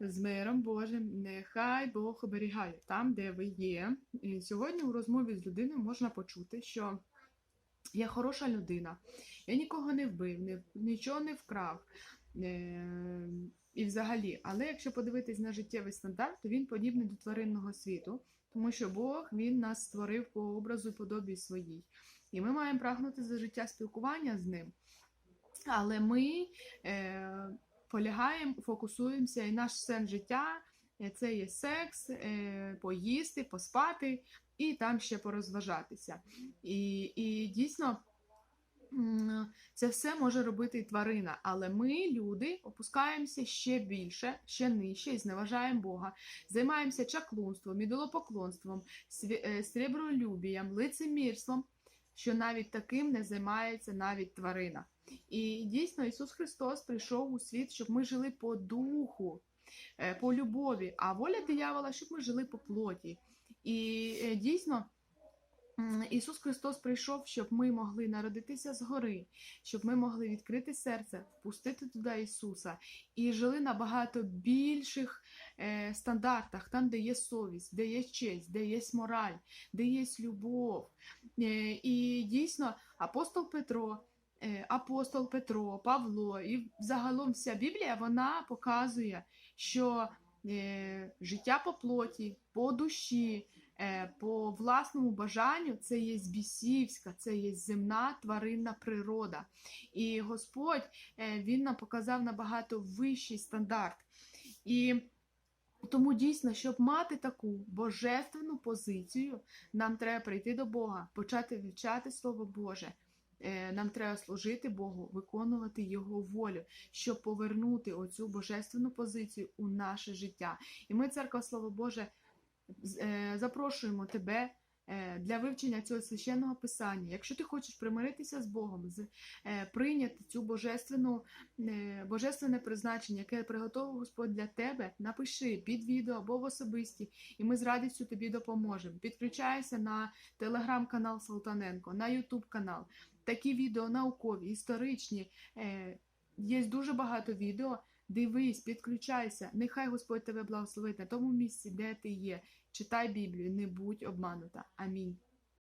з миром Божим. Нехай Бог оберігає там, де ви є. І сьогодні у розмові з людиною можна почути, що я хороша людина, я нікого не вбив, не, нічого не вкрав. Е, і взагалі, але якщо подивитись на життєвий стандарт, то він подібний до тваринного світу, тому що Бог він нас створив по образу і подобі своїй. І ми маємо прагнути за життя спілкування з ним. Але ми е, полягаємо, фокусуємося, і наш сенс життя е, це є секс, е, поїсти, поспати і там ще порозважатися. І, і дійсно. Це все може робити і тварина, але ми, люди, опускаємося ще більше, ще нижче і зневажаємо Бога, займаємося чаклунством, ідолопоклонством, е, сребролюбієм, лицемірством, що навіть таким не займається навіть тварина. І дійсно Ісус Христос прийшов у світ, щоб ми жили по духу, е, по любові, а воля диявола, щоб ми жили по плоті. І е, дійсно. Ісус Христос прийшов, щоб ми могли народитися згори, щоб ми могли відкрити серце, впустити туди Ісуса і жили на багато більших е, стандартах, там, де є совість, де є честь, де є мораль, де є любов. Е, і дійсно, апостол Петро, е, апостол Петро, Павло і загалом вся Біблія вона показує, що е, життя по плоті, по душі, по власному бажанню це є бісівська, це є земна тваринна природа. І Господь е, Він нам показав набагато вищий стандарт. І тому дійсно, щоб мати таку божественну позицію, нам треба прийти до Бога, почати вивчати Слово Боже. Е, Нам треба служити Богу, виконувати Його волю, щоб повернути оцю божественну позицію у наше життя. І ми, церква Слово Боже, е, запрошуємо тебе е, для вивчення цього священного писання. Якщо ти хочеш примиритися з Богом, е, прийняти цю божественну, е, божественне призначення, яке приготував Господь для тебе, напиши під відео або в особисті, і ми з радістю тобі допоможемо. Підключайся на телеграм-канал Салтаненко, на Ютуб канал. Такі відео наукові, історичні. Е, Є дуже багато відео. Дивись, підключайся. Нехай Господь тебе благословить на тому місці, де ти є. Читай Біблію, не будь обманута. Амінь.